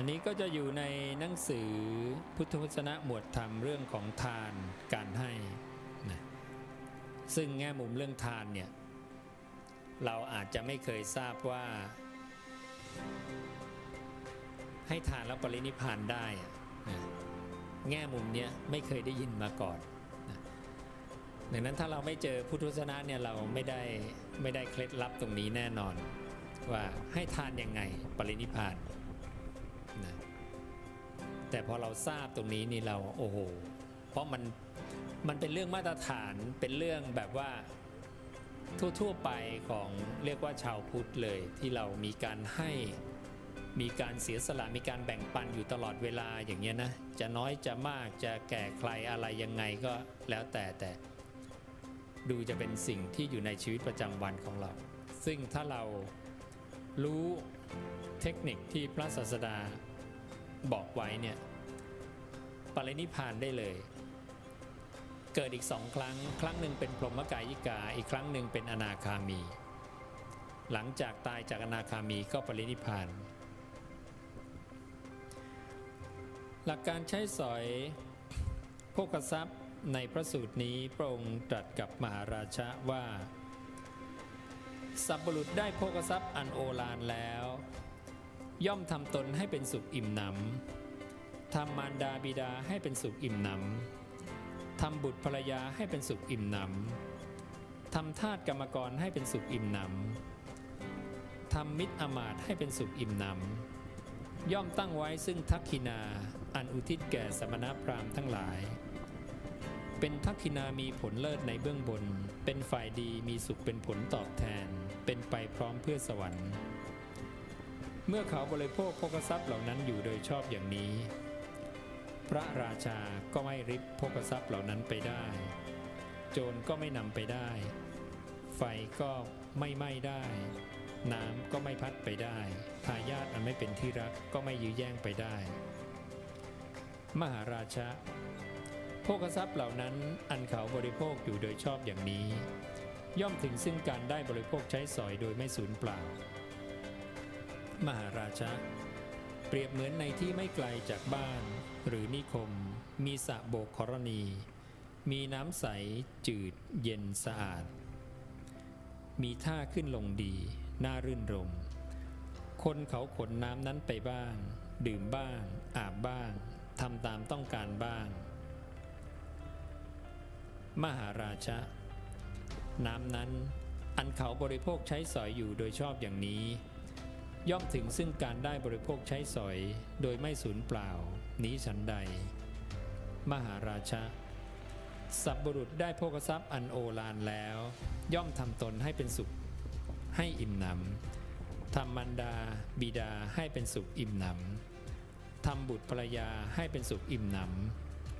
อันนี้ก็จะอยู่ในหนังสือพุทธวจนะหมวดธรรมเรื่องของทานการให้นะซึ่งแง่มุมเรื่องทานเนี่ยเราอาจจะไม่เคยทราบว่า ให้ทานแล้วปรินิพานได้นะแง่มุมเนี้ยไม่เคยได้ยินมาก่อนนะดังนั้นถ้าเราไม่เจอพุทธวจนะเนี่ยเราไม่ได้ไม่ได้เคล็ดลับตรงนี้แน่นอน ว่าให้ทานยังไงปรินิพพานนะ แต่พอเราทราบตรงนี้นี่เราโอ้โห เพราะมันมันเป็นเรื่องมาตรฐานเป็นเรื่องแบบว่าทั่วๆไปของเรียกว่าชาวพุทธเลย ที่เรามีการให้มีการเสียสละมีการแบ่งปันอยู่ตลอดเวลาอย่างเงี้ยนะจะน้อยจะมากจะแก่ใครอะไรยังไงก็แล้วแต่แต่ดูจะเป็นสิ่งที่อยู่ในชีวิตประจำวันของเรา ซึ่งถ้าเรารู้เทคนิคที่พระศาสดา บอกไว้เนี่ยปรินิพานได้เลย เกิดอีกสองครั้ง ครั้งหนึ่งเป็นพรหมกายิกา อีกครั้งหนึ่งเป็นอนาคามี หลังจากตายจากอนาคามีก็ปรินิพาน หลักการใช้สอยโภคทรัพย์ในพระสูตรนี้พระองค์ตรัสกับมหาราชะว่า สัพบุรุษได้โภคทรัพย์อันโอฬารแล้ว ย่อมทำตนให้เป็นสุขอิ่มหนำทำมารดาบิดาให้เป็นสุขอิ่มหนำทำบุตรภรรยาให้เป็นสุขอิ่มหนำทำทาสกรรมกรให้เป็นสุขอิ่มหนำทำมิตรอมาตย์ให้เป็นสุขอิ่มหนำย่อมตั้งไว้ซึ่งทักขินาอันอุทิศแก่สมณพราหมณ์ทั้งหลาย เป็นทักขินามีผลเลิศในเบื้องบน เป็นฝ่ายดีมีสุขเป็นผลตอบแทน เป็นไปพร้อมเพื่อสวรรค์ เมื่อเขาบริโภคโภคทรัพย์เหล่านั้นอยู่โดยชอบอย่างนี้ พระราชาก็ไม่ริบโภคทรัพย์เหล่านั้นไปได้ โจรก็ไม่นำไปได้ ไฟก็ไม่ไหม้ได้ น้ำก็ไม่พัดไปได้ทายาทอันไม่เป็นที่รักก็ไม่ยื้อแย่งไปได้ มหาราชาโภคทรัพย์เหล่านั้นอันเขาบริโภคอยู่โดยชอบอย่างนี้ ย่อมถึงซึ่งการได้บริโภคใช้สอยโดยไม่สูญเปล่า มหาราชาเปรียบเหมือนในที่ไม่ไกลจากบ้าน หรือนิคม มีสระโบกครณี มีน้ำใสจืดเย็นสะอาด มีท่าขึ้นลงดี น่ารื่นรม คนเขาขนน้ำนั้นไปบ้าง ดื่มบ้าง อาบบ้างทำตามต้องการบ้าง มหาราชะ น้ำนั้นอันเขาบริโภคใช้สอยอยู่โดยชอบอย่างนี้ ย่อมถึงซึ่งการได้บริโภคใช้สอย โดยไม่สูญเปล่า นี้ฉันใด มหาราชะสับบุรุษได้โภคทรัพย์อันโอฬารแล้ว ย่อมทำตนให้เป็นสุข ให้อิ่มหนำทำมันดา บิดาให้เป็นสุขอิ่มหนำทำบุตรภรรยาให้เป็นสุขอิ่มหน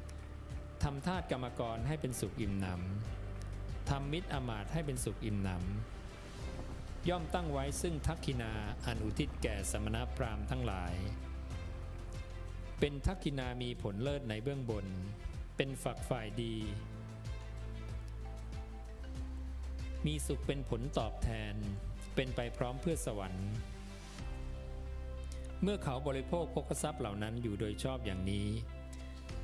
ำทำทาสกรรมกรให้เป็นสุขอิ่มหนำทำมิตรอมาตให้เป็นสุขอิ่มหนำ ย่อมตั้งไว้ซึ่งทักขินาอนุทิศแก่สมณพราหมณ์ทั้งหลาย เป็นทักขินามีผลเลิศในเบื้องบน เป็นฝักฝ่ายดี มีสุขเป็นผลตอบแทน เป็นไปพร้อมเพื่อสวรรค์ เมื่อเขาบริโภคโภคทรัพย์เหล่านั้นอยู่โดยชอบอย่างนี้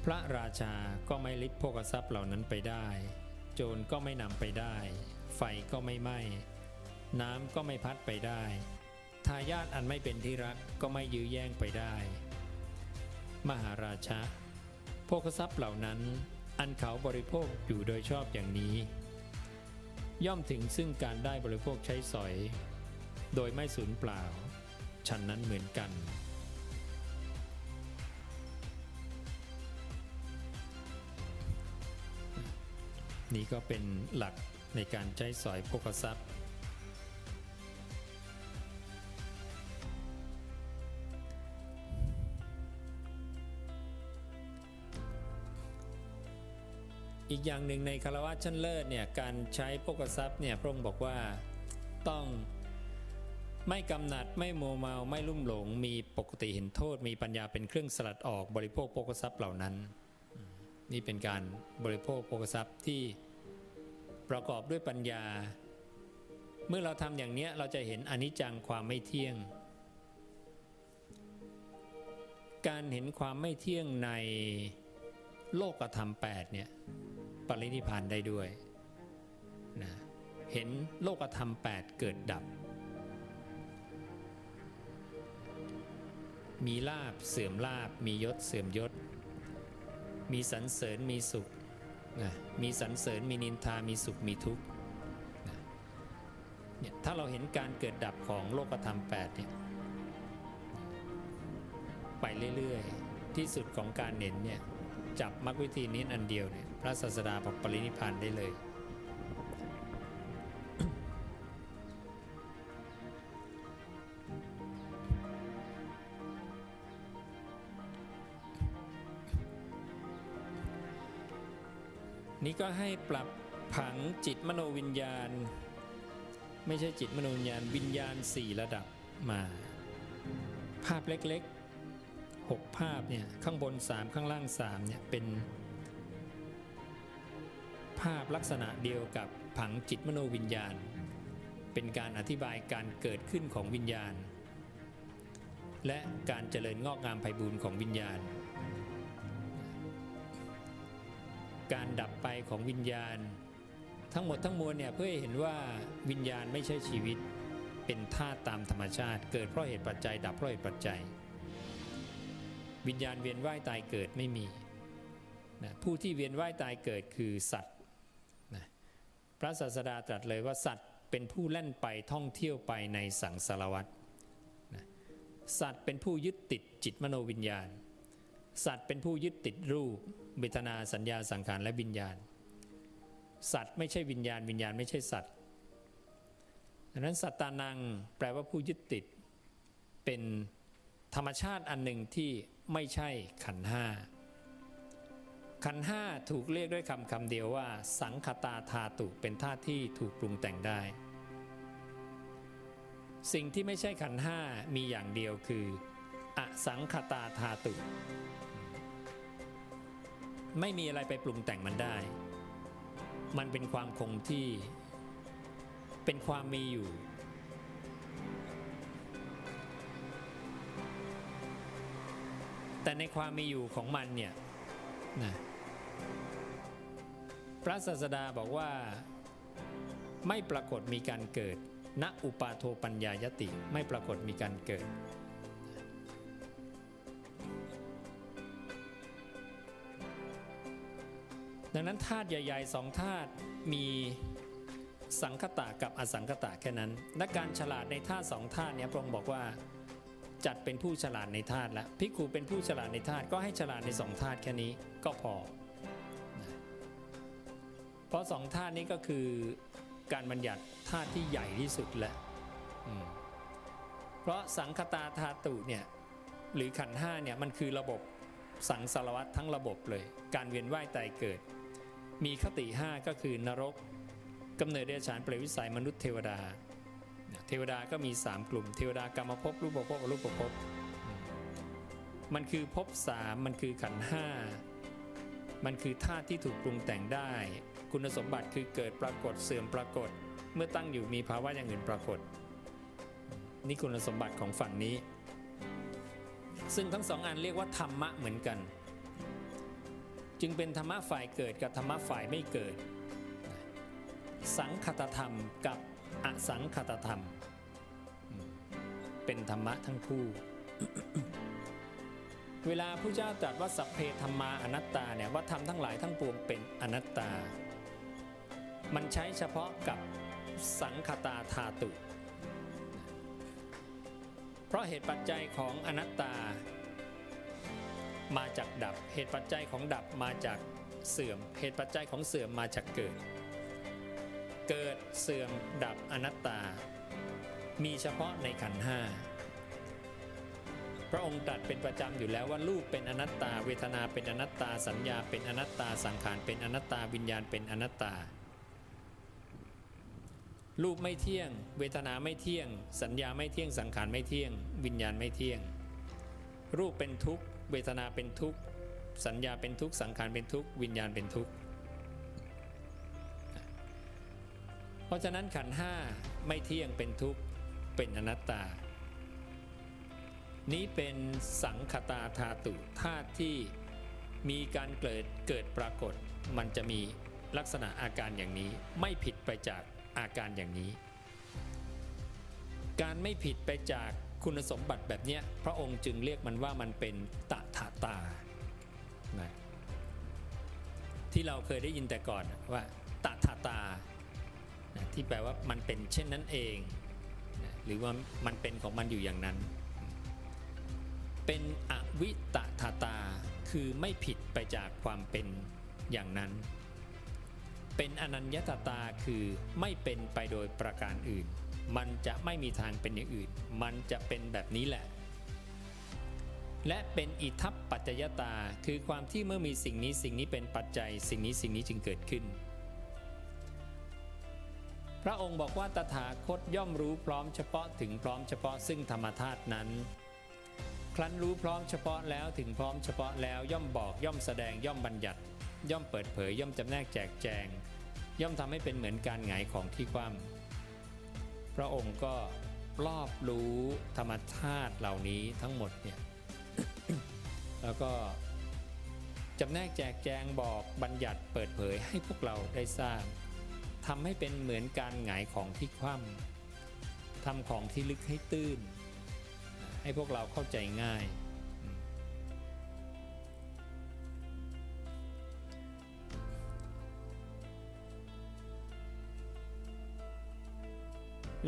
พระราชาก็ไม่ลิดโภคทรัพย์เหล่านั้นไปได้ โจรก็ไม่นำไปได้ ไฟก็ไม่ไหม้ น้ำก็ไม่พัดไปได้ ทายาทอันไม่เป็นที่รักก็ไม่ยื้อแย่งไปได้ มหาราชาโภคทรัพย์เหล่านั้น อันเขาบริโภคอยู่โดยชอบอย่างนี้ ย่อมถึงซึ่งการได้บริโภคใช้สอย โดยไม่สูญเปล่า ฉันนั้นเหมือนกันนี่ก็เป็นหลักในการใช้สอยโภคทรัพย์ อีกอย่างหนึ่งในคารวะชั้นเลิศเนี่ยการใช้โภคทรัพย์เนี่ยพระองค์บอกว่าต้องไม่กำหนัดไม่โมเมาไม่ลุ่มหลง มีปกติเห็นโทษ มีปัญญาเป็นเครื่องสลัดออกบริโภคโภคทรัพย์เหล่านั้น นี่เป็นการบริโภคโภคทรัพย์ที่ประกอบด้วยปัญญา เมื่อเราทำอย่างเนี้ยเราจะเห็นอนิจจังความไม่เที่ยง การเห็นความไม่เที่ยงในโลกธรรม8เนี่ย ปรินิพานได้ด้วยนะเห็นโลกธรรม 8 เกิดดับ มีลาบเสื่อมลาบ มียศเสื่อมยศ มีสรรเสริญมีสุขนะมีสรรเสริญมีนินทามีสุขมีทุกข์นะเนี่ยถ้าเราเห็นการเกิดดับของโลกธรรม8เนี่ยไปเรื่อยๆ ที่สุดของการเห็นเนี่ย จับมรรควิธีนี้อันเดียวเนี่ยพระศาสดาบอกปรินิพานได้เลย นี่ก็ให้ปรับผังจิตมโนวิญญาณ ไม่ใช่จิตมโนวิญญาณวิญญาณสี่ระดับมา ภาพเล็ก ๆหกภาพเนี่ยข้างบน 3 ข้างล่าง 3 เนี่ย เป็น ภาพลักษณะเดียวกับผังจิตมโนวิญญาณ เป็นการอธิบายการเกิดขึ้นของวิญญาณ และการเจริญงอกงามไพบูรณ์ของวิญญาณ การดับไปของวิญญาณ ทั้งหมดทั้งมวลเนี่ยเพื่อให้เห็นว่าวิญญาณไม่ใช่ชีวิต เป็นธาตุตามธรรมชาติ เกิดเพราะเหตุปัจจัย ดับเพราะเหตุปัจจัย วิญญาณเวียนว่ายตายเกิดไม่มีนะผู้ที่เวียนว่ายตายเกิดคือสัตว์นะพระศาสดาตรัสเลยว่าสัตว์เป็นผู้แล่นไปท่องเที่ยวไปในสังสารวัฏนะสัตว์เป็นผู้ยึดติดจิตมโนวิญญาณ สัตว์เป็นผู้ยึดติดรูปเวทนาสัญญาสังขารและวิญญาณ สัตว์ไม่ใช่วิญญาณ วิญญาณไม่ใช่สัตว์ดังนั้นสัตตานังแปลว่าผู้ยึดติดเป็นธรรมชาติอันหนึ่งที่ ไม่ใช่ขันห้าขันห้าถูกเรียกด้วยคำคำเดียวว่า สังคตาธาตุเป็นธาตุที่ถูกปรุงแต่งได้ สิ่งที่ไม่ใช่ขันห้ามีอย่างเดียวคือ อสังคตาธาตุไม่มีอะไรไปปรุงแต่งมันได้ มันเป็นความคงที่เป็นความมีอยู่ แต่ในความมีอยู่ของมันเนี่ยนะพระศาสดาบอกว่าไม่ปรากฏมีการเกิด ณ อุปาโทปัญญายติไม่ปรากฏมีการเกิด ดังนั้นธาตุใหญ่ๆสองธาตุมีสังคตะกับอสังคตะแค่นั้น และการฉลาดในธาตุสองธาตุเนี้ยพระองค์บอกว่า จัดเป็นผู้ฉลาดในธาตุแล้วพิกขุเป็นผู้ฉลาดในธาตุก็ให้ฉลาดในสองธาตุแค่นี้ก็พอ เพราะสองธาตุนี้ก็คือการบัญญัติธาตุที่ใหญ่ที่สุดแหละเพราะสังคตาธาตุเนี่ยหรือขันธ์ห้าเนี่ยมันคือระบบสังสารวัตทั้งระบบเลย การเวียนว่ายตายเกิด มีคติ 5 ก็คือนรกกำเนิดเดรัจฉานเปรตวิสัยมนุษย์เทวดา เทวดาก็มี 3 กลุ่ม เทวดากรรมภพรูปภพอรูปภพมันคือภพสามมันคือขันห้ามันคือธาตุที่ถูกปรุงแต่งได้ คุณสมบัติคือเกิดปรากฏเสื่อมปรากฏ เมื่อตั้งอยู่มีภาวะอย่างอื่นปรากฏ นี่คุณสมบัติของฝั่งนี้ ซึ่งทั้งสองอันเรียกว่าธรรมะเหมือนกัน จึงเป็นธรรมะฝ่ายเกิดกับธรรมะฝ่ายไม่เกิด สังคตธรรมกับ อสังคตธรรม เป็นธรรมะทั้งคู่ เวลาพระเจ้าตรัสว่าสัพเพธรรมาอนัตตาเนี่ยว่าธรรมทั้งหลายทั้งปวงเป็นอนัตตา มันใช้เฉพาะกับสังคตาธาตุ เพราะเหตุปัจจัยของอนัตตา มาจากดับ เหตุปัจจัยของดับมาจากเสื่อม เหตุปัจจัยของเสื่อมมาจากเกิด เกิดเสื่อมดับอนัตตา มีเฉพาะในขันห้าพระองค์ตรัสเป็นประจำอยู่แล้วว่ารูปเป็นอนัตตา เวทนาเป็นอนัตตาสัญญาเป็นอนัตตาสังขารเป็นอนัตตาวิญญาณเป็นอนัตตา รูปไม่เที่ยง เวทนาไม่เที่ยง สัญญาไม่เที่ยงสังขารไม่เที่ยง วิญญาณไม่เที่ยง รูปเป็นทุกข์ เวทนาเป็นทุกข์ สัญญาเป็นทุกข์สังขารเป็นทุกข์ วิญญาณเป็นทุกข์ เพราะฉะนั้นขันห้าไม่เที่ยงเป็นทุกข์เป็นอนัตตา นี้เป็นสังคตาธาตุธาตุที่มีการเกิดเกิดปรากฏ มันจะมีลักษณะอาการอย่างนี้ไม่ผิดไปจากอาการอย่างนี้ การไม่ผิดไปจากคุณสมบัติแบบนี้พระองค์จึงเรียกมันว่ามันเป็นตถาตานะที่เราเคยได้ยินแต่ก่อนว่าตถาตา นะที่แปลว่ามันเป็นเช่นนั้นเองนะหรือว่ามันเป็นของมันอยู่อย่างนั้น เป็นอวิตถาตาคือไม่ผิดไปจากความเป็นอย่างนั้น เป็นอนัญญตตาคือไม่เป็นไปโดยประการอื่น มันจะไม่มีทางเป็นอย่างอื่น มันจะเป็นแบบนี้แหละ และเป็นอิทัปปัจจยตาคือความที่เมื่อมีสิ่งนี้สิ่งนี้เป็นปัจจัย สิ่งนี้สิ่งนี้จึงเกิดขึ้น พระองค์บอกว่าตถาคตย่อมรู้พร้อมเฉพาะถึงพร้อมเฉพาะซึ่งธรรมธาตุนั้น ครั้นรู้พร้อมเฉพาะแล้วถึงพร้อมเฉพาะแล้วย่อมบอกย่อมแสดงย่อมบัญญัติ ย่อมเปิดเผยย่อมจำแนกแจกแจง ย่อมทำให้เป็นเหมือนการหงายของที่คว่ำพระองค์ก็รอบรู้ธรรมชาติเหล่านี้ทั้งหมดเนี่ยแล้วก็จำแนกแจกแจงบอกบัญญัติเปิดเผยให้พวกเราได้ทราบ ทำให้เป็นเหมือนการหงายของที่คว่ำทำของที่ลึกให้ตื้น ให้พวกเราเข้าใจง่าย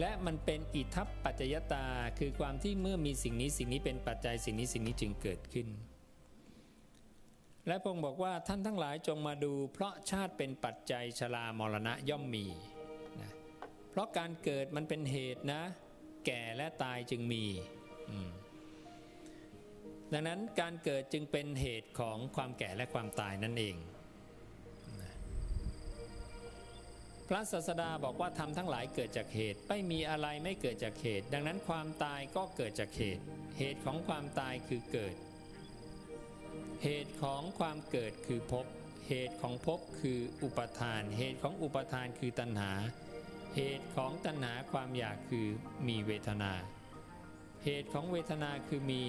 และมันเป็นอิทัปปัจจยตาคือความที่เมื่อมีสิ่งนี้สิ่งนี้เป็นปัจจัยสิ่งนี้สิ่งนี้จึงเกิดขึ้น และพระองค์บอกว่าท่านทั้งหลายจงมาดู เพราะชาติเป็นปัจจัยชรามรณะย่อมมีนะเพราะการเกิดมันเป็นเหตุนะ แก่และตายจึงมีดังนั้นการเกิดจึงเป็นเหตุของความแก่และความตายนั่นเองพระศาสดาบอกว่าทำทั้งหลายเกิดจากเหตุ ไม่มีอะไรไม่เกิดจากเหตุ ดังนั้นความตายก็เกิดจากเหตุ เหตุของความตายคือเกิด เหตุของความเกิดคือภพ เหตุของภพคืออุปทาน เหตุของอุปทานคือตัณหา เหตุของตัณหาความอยากคือมีเวทนา เหตุของเวทนาคือมี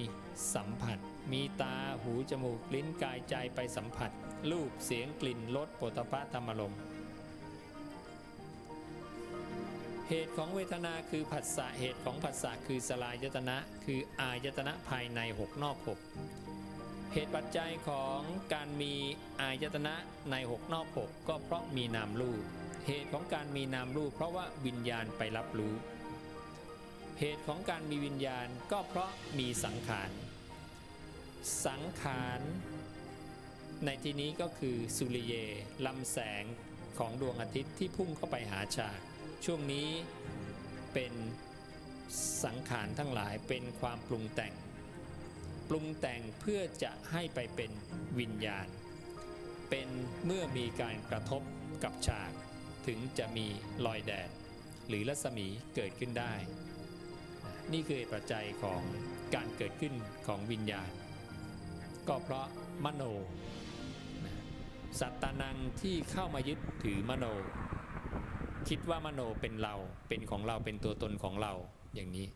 สัมผัส มีตา หู จมูก ลิ้น กาย ใจไปสัมผัส รูป เสียง กลิ่น รสโผฏฐัพะธรรมารมเหตุของเวทนาคือผัสสะ เหตุของผัสสะคือสลายตนะ คืออายตนะภายในหกนอกหก เหตุปัจจัยของการมีอายตนะในหกนอกหกก็เพราะมีนามรูป เหตุของการมีนามรูป เพราะว่าวิญญาณไปรับรู้ เหตุของการมีวิญญาณก็เพราะมีสังขาร สังขารในที่นี้ก็คือสุริเยลำแสงของดวงอาทิตย์ที่พุ่งเข้าไปหาฉาก ช่วงนี้เป็นสังขารทั้งหลายเป็นความปรุงแต่ง ปรุงแต่งเพื่อจะให้ไปเป็นวิญญาณ เป็นเมื่อมีการกระทบกับฉาก ถึงจะมีรอยแดด หรือรัศมีเกิดขึ้นได้ นี่คือปัจจัยของการเกิดขึ้นของวิญญาณ ก็เพราะมโน สัตตานังที่เข้ามายึดถือมโน คิดว่ามโนเป็นเราเป็นของเราเป็นตัวตนของเราอย่างนี้